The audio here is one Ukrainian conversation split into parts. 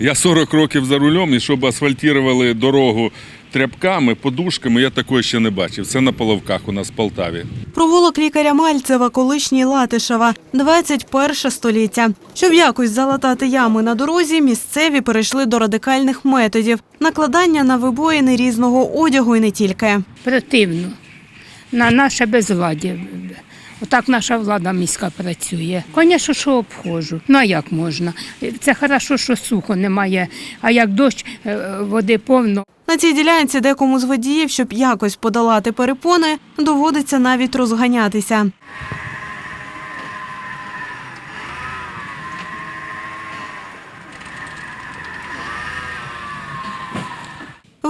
Я 40 років за рулем, і щоб асфальтували дорогу тряпками, подушками, я такого ще не бачив. Це на Половках у нас в Полтаві. Провулок лікаря Мальцева, колишній Латишева, 21 століття. Щоб якось залатати ями на дорозі, місцеві перейшли до радикальних методів накладання на вибоїни різного одягу і не тільки. противно на наше безвладдя. Отак наша влада міська працює. Звісно, що обходжу. Ну а як можна? Це хорошо, що сухо немає, а як дощ, е, води повно. На цій ділянці декому з водіїв, щоб якось подолати перепони, доводиться навіть розганятися.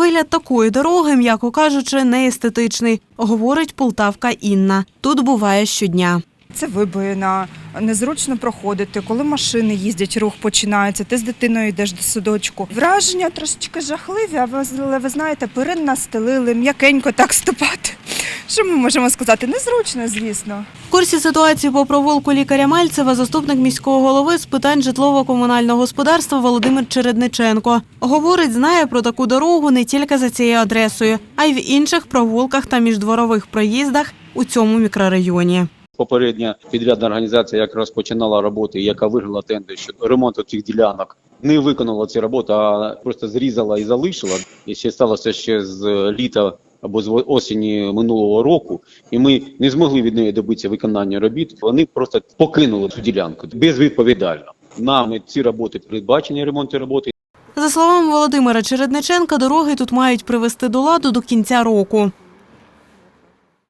Вигляд такої дороги, м'яко кажучи, не естетичний, говорить полтавка Інна. Тут буває щодня. Це вибоїна, незручно проходити. Коли машини їздять, рух починається, ти з дитиною йдеш до садочку. Враження трошечки жахливі, але ви знаєте, перин настелили, м'якенько так ступати. Що ми можемо сказати? Незручно, звісно. В курсі ситуації по провулку лікаря Мальцева заступник міського голови з питань житлово-комунального господарства Володимир Чередниченко. Говорить, знає про таку дорогу не тільки за цією адресою, а й в інших провулках та міждворових проїздах у цьому мікрорайоні. Попередня підрядна організація якраз починала роботи, яка виграла тендер щодо ремонту цих ділянок. Не виконала ці роботи, а просто зрізала і залишила. І ще сталося ще з літа або з осені минулого року, і ми не змогли від неї добитися виконання робіт. Вони просто покинули цю ділянку безвідповідально. Нами ці роботи передбачені ремонтні роботи. За словами Володимира Чередниченка, дороги тут мають привести до ладу до кінця року.